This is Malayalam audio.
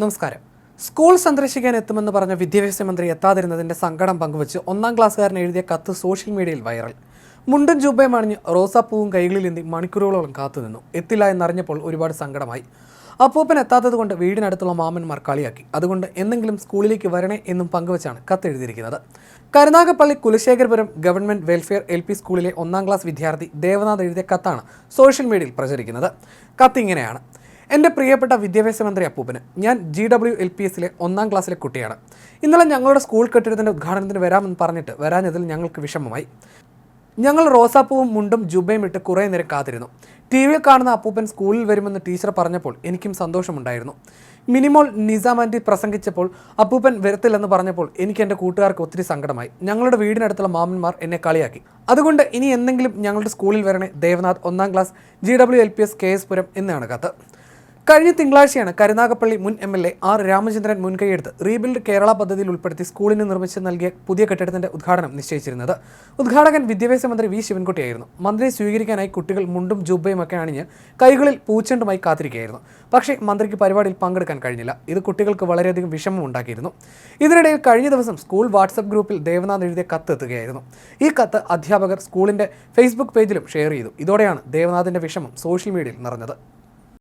നമസ്കാരം. സ്കൂൾ സന്ദർശിക്കാൻ എത്തുമെന്ന് പറഞ്ഞ വിദ്യാഭ്യാസ മന്ത്രി എത്താതിരുന്നതിന്റെ സങ്കടം പങ്കുവച്ച് ഒന്നാം ക്ലാസ്സുകാരൻ എഴുതിയ കത്ത് സോഷ്യൽ മീഡിയയിൽ വൈറൽ. മുണ്ടും ജുബയും അണിഞ്ഞ് റോസാപ്പൂവും കൈകളിലേന്തി മണിക്കൂറുകളോളം കാത്തുനിന്നു എത്തില്ല എന്നറിഞ്ഞപ്പോൾ ഒരുപാട് സങ്കടമായി. അപ്പൂപ്പൻ എത്താത്തത് കൊണ്ട് വീടിനടുത്തുള്ള മാമന്മാർ കളിയാക്കി. അതുകൊണ്ട് എന്തെങ്കിലും സ്കൂളിലേക്ക് വരണേ എന്നും പങ്കുവച്ചാണ് കത്ത് എഴുതിയിരിക്കുന്നത്. Karunagappally Kulasekharapuram government welfare L P സ്കൂളിലെ ഒന്നാം ക്ലാസ് വിദ്യാർത്ഥി ദേവനാഥ് എഴുതിയ കത്താണ് സോഷ്യൽ മീഡിയയിൽ പ്രചരിക്കുന്നത്. കത്ത് ഇങ്ങനെയാണ് എന്റെ പ്രിയപ്പെട്ട വിദ്യാഭ്യാസ മന്ത്രി അപ്പൂപ്പന്. ഞാൻ ജി ഡബ്ല്യു എൽ പി എസിലെ ഒന്നാം ക്ലാസ്സിലെ കുട്ടിയാണ്. ഇന്നലെ ഞങ്ങളുടെ സ്കൂൾ കെട്ടിടത്തിന്റെ ഉദ്ഘാടനത്തിന് വരാമെന്ന് പറഞ്ഞിട്ട് വരാഞ്ഞതിൽ ഞങ്ങൾക്ക് വിഷമമായി. ഞങ്ങൾ റോസാപ്പൂവും മുണ്ടും ജുബയും ഇട്ട് കുറേ നേരം കാത്തിരുന്നു. ടി വിയിൽ കാണുന്ന അപ്പൂപ്പൻ സ്കൂളിൽ വരുമെന്ന് ടീച്ചർ പറഞ്ഞപ്പോൾ എനിക്കും സന്തോഷമുണ്ടായിരുന്നു. മിനിമോൾ നിസാം ആന്റി പ്രസംഗിച്ചപ്പോൾ അപ്പൂപ്പൻ വരത്തില്ലെന്ന് പറഞ്ഞപ്പോൾ എനിക്ക് എന്റെ കൂട്ടുകാർക്ക് ഒത്തിരി സങ്കടമായി. ഞങ്ങളുടെ വീടിനടുത്തുള്ള മാമന്മാർ എന്നെ കളിയാക്കി. അതുകൊണ്ട് ഇനി എന്തെങ്കിലും ഞങ്ങളുടെ സ്കൂളിൽ വരണേ ദേവനാഥ് ഒന്നാം class G W L P S K S Puram എന്നാണ് കത്ത്. കഴിഞ്ഞ തിങ്കളാഴ്ചയാണ് കരുനാഗപ്പള്ളി മുൻ M L A R Ramachandran മുൻകൈയെടുത്ത് റീബിൽഡ് കേരള പദ്ധതിയിൽ ഉൾപ്പെടുത്തി സ്കൂളിന് നിർമ്മിച്ച് നൽകിയ പുതിയ കെട്ടിടത്തിന്റെ ഉദ്ഘാടനം നിശ്ചയിച്ചിരുന്നത്. ഉദ്ഘാടകൻ വിദ്യാഭ്യാസ മന്ത്രി വി ശിവൻകുട്ടിയായിരുന്നു. മന്ത്രിയെ സ്വീകരിക്കാനായി കുട്ടികൾ മുണ്ടും ജുബയും ഒക്കെ അണിഞ്ഞ് കൈകളിൽ പൂച്ചെണ്ടുമായി കാത്തിരിക്കുകയായിരുന്നു. പക്ഷേ മന്ത്രിക്ക് പരിപാടിയിൽ പങ്കെടുക്കാൻ കഴിഞ്ഞില്ല. ഇത് കുട്ടികൾക്ക് വളരെയധികം വിഷമം ഉണ്ടാക്കിയിരുന്നു. ഇതിനിടയിൽ കഴിഞ്ഞ ദിവസം സ്കൂൾ വാട്സപ്പ് ഗ്രൂപ്പിൽ ദേവനാഥ് എഴുതിയ കത്ത് എത്തുകയായിരുന്നു. ഈ കത്ത് അധ്യാപകർ സ്കൂളിന്റെ ഫേസ്ബുക്ക് പേജിലും ഷെയർ ചെയ്തു. ഇതോടെയാണ് ദേവനാഥിന്റെ വിഷമം സോഷ്യൽ മീഡിയയിൽ നിറഞ്ഞത്.